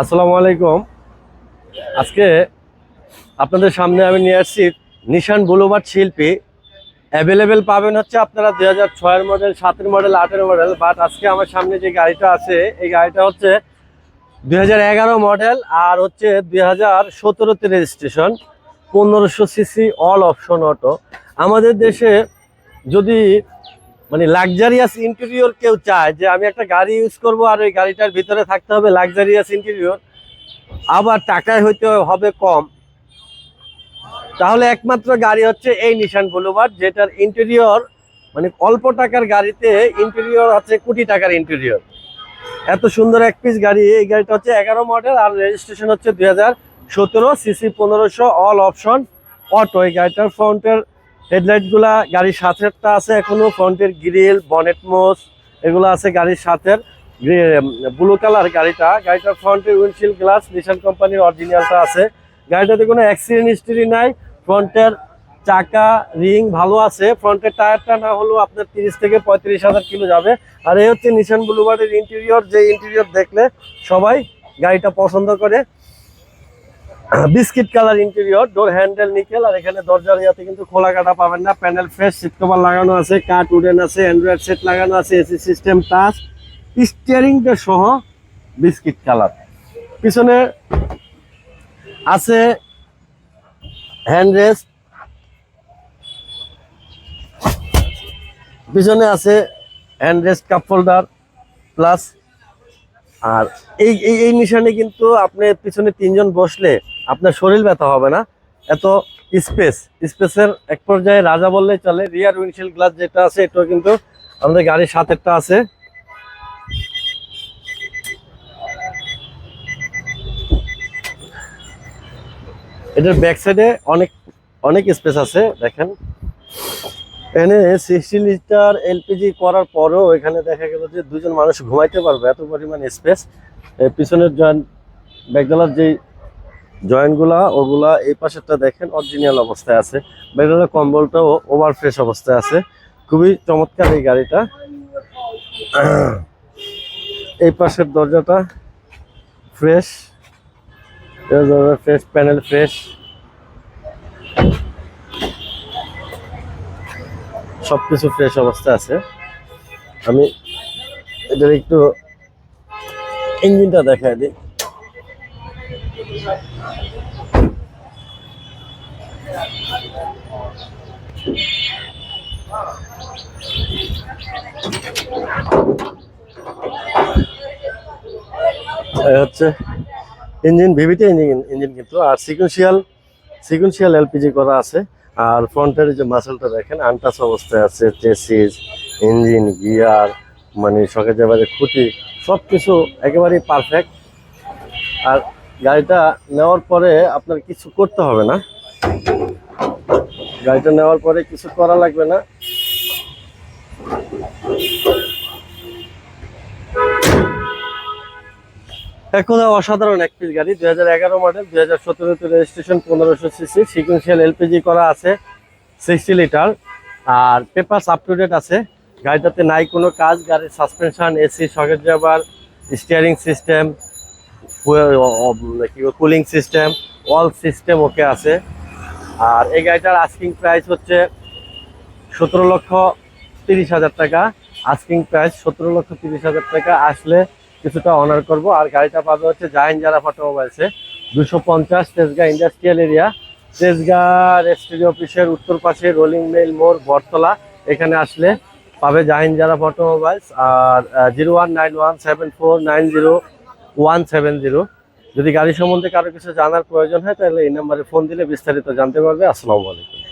আসসালামু আলাইকুম। আজকে আপনাদের সামনে আমি নিয়ে আসছি নিশান বুলোভার্ড শিল্পী। অ্যাভেলেবেল পাবেন হচ্ছে আপনারা দুই হাজার ছয়ের মডেল সাতের মডেল আটের মডেল বাট আজকে আমার সামনে যে গাড়িটা আছে, এই গাড়িটা হচ্ছে দুই হাজার এগারো মডেল আর হচ্ছে দুই হাজার সতেরোতে রেজিস্ট্রেশন পনেরোশো সিসি অল অপশন অটো আমাদের দেশে যদি মানে লাক্সারিয়াস ইন্টেরিয়র কেউ চায় যে আমি একটা গাড়ি ইউজ করব আর ওই গাড়িটার ভিতরে থাকতে হবে লাক্সারিয়াস ইন্টেরিয়র আবার টাকায় হইতে হবে কম। তাহলে একমাত্র গাড়ি হচ্ছে এই নিশান বুলুভার্ড যেটার ইন্টেরিয়র মানে অল্প টাকার গাড়িতে ইন্টেরিয়র হচ্ছে কোটি টাকার ইন্টেরিয়র এত সুন্দর এক পিস গাড়ি, এই গাড়িটা হচ্ছে এগারো মডেল আর রেজিস্ট্রেশন হচ্ছে দুই হাজার সতেরো সিসি পনেরোশো অল অপশন অটো এই গাড়িটার ফ্রন্টের হেডলাইটগুলা গাড়ির সাথেরটা আছে এখনও, ফ্রন্টের গ্রিল বনেট মোস এগুলো আছে গাড়ির সাথের। ব্লু কালার গাড়িটা। গাড়িটার ফ্রন্টের উইন্ডশিল্ড গ্লাস নিশান কোম্পানির অরিজিনালটা আছে। গাড়িটাতে কোনো অ্যাক্সিডেন্ট হিস্ট্রি নাই। ফ্রন্টের চাকা রিং ভালো আছে। ফ্রন্টের টায়ারটা না হলেও আপনার তিরিশ থেকে পঁয়ত্রিশ হাজার কিলো যাবে। আর এই হচ্ছে নিশান বুলুবার্ডের ইন্টেরিয়র যে ইন্টেরিয়র দেখলে সবাই গাড়িটা পছন্দ করে। Biscuit colour interior door handle nickel, আর এখানে দরজার ইয়াতে কিন্তু খোলা কাটা পাবেন না। প্যানেল ফ্রেশ সিট কভার লাগানো আছে, কাঠ উডেন আছে অ্যান্ড্রয়েড সেট লাগানো আছে এসি সিস্টেম টাচ স্টিয়ারিংটা সহ বিস্কিট কালার। পিছনে আছে হ্যান্ড রেস্ট পিছনে আছে hand rest cup folder plus আর এই এই এই নিশানে কিন্তু আপনি পিছনে তিনজন বসলে আপনার শরীর ব্যথা হবে না। এত স্পেস, স্পেসের এক পর্যায়ে রাজা বললে চলে রিয়ার উইন্ডশিল্ড গ্লাস যেটা আছে, এটাও কিন্তু আমাদের গাড়ির সাথেরটা আছে। এটার ব্যাক সাইডে অনেক অনেক স্পেস আছে, দেখেন। এখানে সিক্সটি লিটার এলপিজি করার পরেও এখানে দেখা গেল যে দুজন মানুষ ঘুমাইতে পারবে, এত পরিমাণ স্পেস পিছনের জয়েন্ট ব্যাগডালার যে জয়েন্টগুলা, ওগুলা এই পাশেরটা দেখেন অরিজিনাল অবস্থায় আছে। ব্যাগডালার কম্বলটাও ওভার ফ্রেশ অবস্থায় আছে। খুবই চমৎকার এই গাড়িটা। এই পাশের দরজাটা ফ্রেশ ফ্রেশ প্যানেল ফ্রেশ সবকিছু ফ্রেশ অবস্থায় আছে। আমি এটার একটু ইঞ্জিনটা দেখাই দিই। হচ্ছে ইঞ্জিন ভিভিটি ইঞ্জিন ইঞ্জিন কিন্তু, আর সিকুয়েন্সিয়াল সিকুয়েন্সিয়াল এলপিজি করা আছে। আর ফ্রন্টের যে মাসেলটা দেখেন আনটাচ অবস্থায় আছে চেসিস ইঞ্জিন গিয়ার মানে শখের যাবারে খুঁটি সব কিছু একেবারেই পারফেক্ট আর গাড়িটা নেওয়ার পরে আপনার কিছু করতে হবে না। গাড়িটা নেওয়ার পরে কিছু করা লাগবে না। কথা অসাধারণ এক পিস গাড়ি, দুই হাজার এগারো মডেল দুই হাজার সতেরোতে রেজিস্ট্রেশন পনেরোশো সিসি সিকুয়েন্সিয়াল এলপিজি করা আছে সিক্সটি লিটার আর পেপার আপ টু ডেট আছে। গাড়িটাতে নাই কোনো কাজ, গাড়ির suspension AC socket জাবার steering system cooling system all system okay আছে। আর এই গাড়িটার আস্কিং প্রাইস হচ্ছে সতেরো লক্ষ তিরিশ হাজার টাকা। আস্কিং প্রাইস সতেরো লক্ষ তিরিশ হাজার টাকা আসলে কিছুটা অনার করব। আর গাড়িটা পাবে হচ্ছে জাহিন যারা অটোমোবাইলসে দুশো পঞ্চাশ তেজগাঁ ইন্ডাস্ট্রিয়াল এরিয়া তেজগাঁ রেস্ট্রি অফিসের উত্তর পাশে রোলিং মেল মোড়, বটতলা। এখানে আসলে পাবে জাহিন যারা অটোমোবাইলস আর zero one nine one seven four nine zero one seven zero. যদি গাড়ি সম্বন্ধে কারও কিছু জানার প্রয়োজন হয়, তাহলে এই নাম্বারে ফোন দিলে বিস্তারিত জানতে পারবে। আসসালামু আলাইকুম।